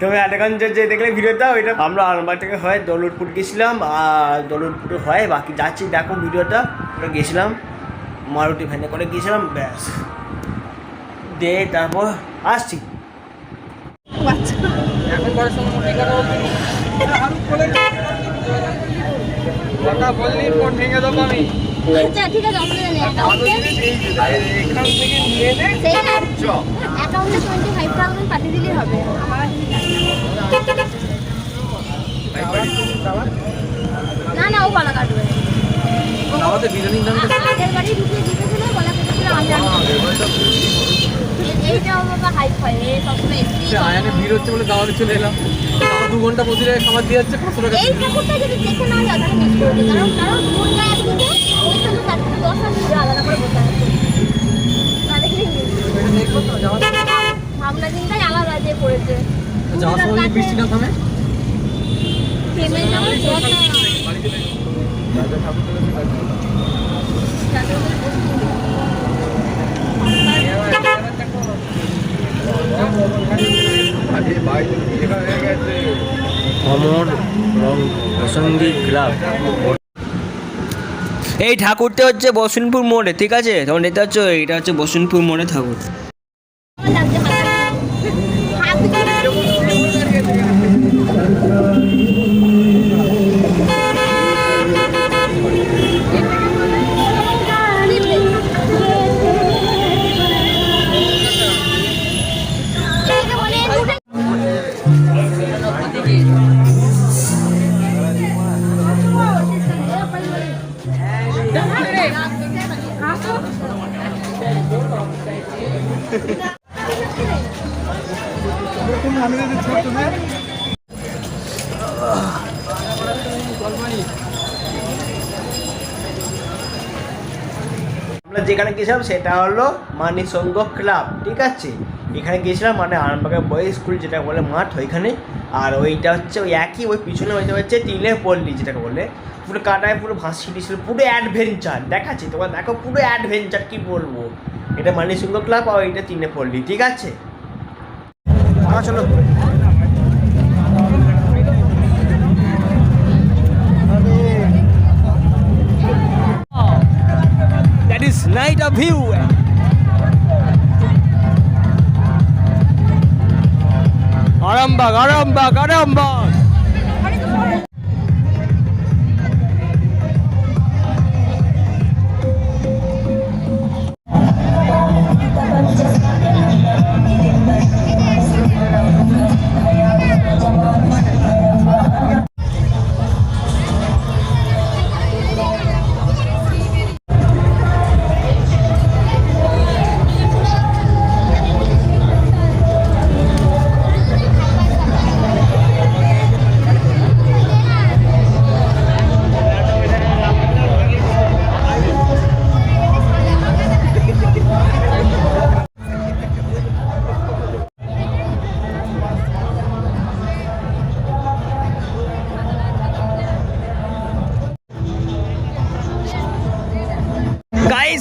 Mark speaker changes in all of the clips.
Speaker 1: তবে আটাগঞ্জ যে দেখলে ভিডিওটা ওইটা আমরা আরামবাগ থেকে হয় দৌলতপুর গেছিলাম আর দৌলতপুর হয় বাকি যাচ্ছি দেখো ভিডিওটা। ওটা গেছিলাম মারুতি ভ্যানে করে গিয়েছিলাম ব্যাস। দে তারপর আসছি।
Speaker 2: কথা বললি ফোন ভেঙে দেবো আমি।
Speaker 3: আচ্ছা ঠিক আছে অ্যাকাউন্টে টোয়েন্টি ফাইভ থাউজেন্ড পাঠিয়ে দিলেই হবে। না না ও গলা কাটবে
Speaker 2: আমাদের বিরিয়ানির দাম
Speaker 3: আগের বাড়ি ঢুকিয়ে দিতেছিল গলা
Speaker 2: আয়ানে ভিড় হচ্ছে বলে দাওয়াতে চলে এলাম দু ঘণ্টা বসে
Speaker 3: ভাবনা চিন্তাই আলাদা যে পড়েছে
Speaker 2: যাওয়ার সময় বৃষ্টি থেমে
Speaker 3: যাওয়ার দরকার
Speaker 2: বাড়ি চলে যাব ঠাকুর চলে
Speaker 1: অমর রং প্রসঙ্গী ক্লাব। এই ঠাকুরটা হচ্ছে বসুনপুর মোড়ে ঠিক আছে? তখন এটা হচ্ছে এটা হচ্ছে বসুনপুর মোড়ে ঠাকুর। আমরা যেখানে গেছিলাম সেটা হলো মানি সংঘ ক্লাব, ঠিক আছে? এখানে গেছিলাম মানে আরামবাগের বয়েজ স্কুল যেটা বলে মাঠ ওইখানে। আর ওইটা হচ্ছে ওই একই, ওই পিছনে ওইটা হচ্ছে টিনের পল্লী যেটাকে বলে। পুরো কাটায় পুরো ভাসি দিয়েছিল পুরো অ্যাডভেঞ্চার দেখাচ্ছি তোমার দেখো পুরো অ্যাডভেঞ্চার কি বলব। এটা মানি সংঘ ক্লাব আর ওইটা তিনে পল্লী ঠিক আছে? হ্যাঁ চলো। That is night of view. Arambagh Arambagh Arambagh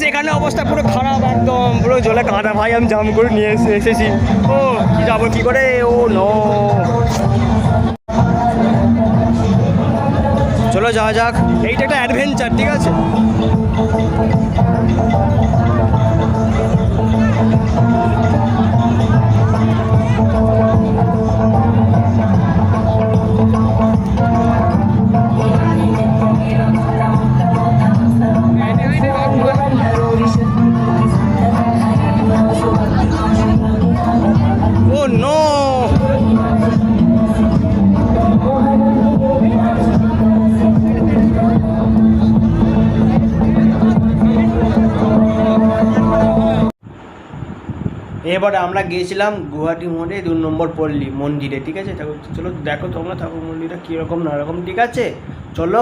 Speaker 1: এখানে অবস্থা পুরো খারাপ, একদম। পুরো জলে কাঁদা ভাই, আমি জাম করে নিয়ে এসে এসেছি। ও, কি যাব, কি করে? ও ন চলো যাওয়া যাক। এইটা একটা অ্যাডভেঞ্চার ঠিক আছে? এবারে আমরা গিয়েছিলাম গুয়াহাটি মোড়ে দু নম্বর পল্লী মন্দিরে, ঠিক আছে? চলো দেখো তোমরা ঠাকুর মন্দিরটা কীরকম নানা রকম ঠিক আছে? চলো।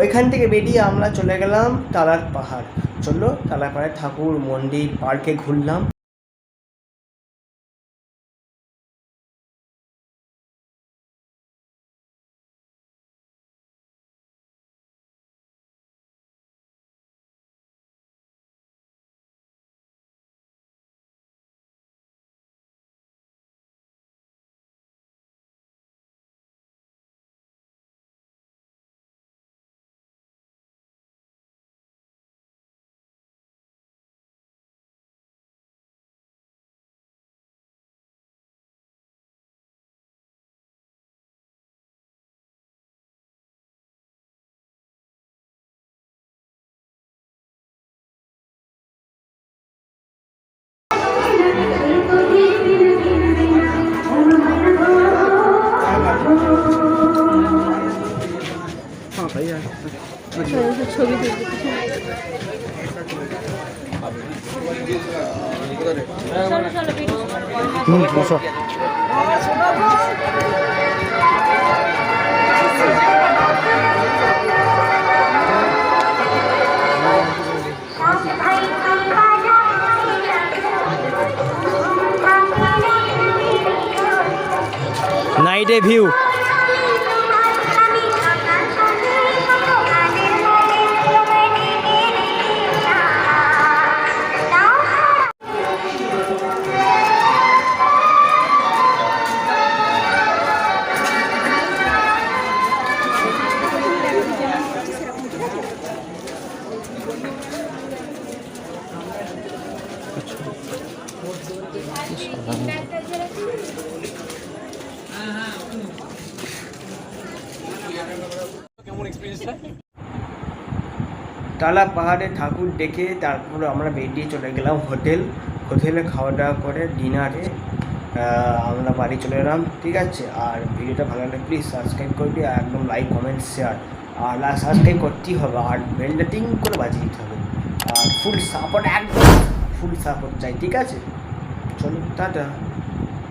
Speaker 1: ওইখান থেকে বেরিয়ে আমরা চলে গেলাম তালার পাহাড়। চলল তালার পাহাড়ে ঠাকুর, মন্দির, পার্কে ঘুরলাম। নাইটে ভিউ। টালা পাহাড়ে ঠাকুর দেখে তারপরে আমরা বেরিয়ে চলে গেলাম হোটেল। হোটেলে খাওয়া দাওয়া করে ডিনারে আমরা বাড়ি চলে এলাম। ঠিক আছে? আর ভিডিওটা ভালো লাগলে প্লিজ সাবস্ক্রাইব করবি আর একদম লাইক কমেন্ট শেয়ার আর সাবস্ক্রাইব করতেই হবে। আর বেলটা টিং করে বাজিয়ে দিতে হবে। আর ফুল সাপোর্ট একদম। ফুল সাপোর্ট চাই ঠিক আছে? চলো টাটা।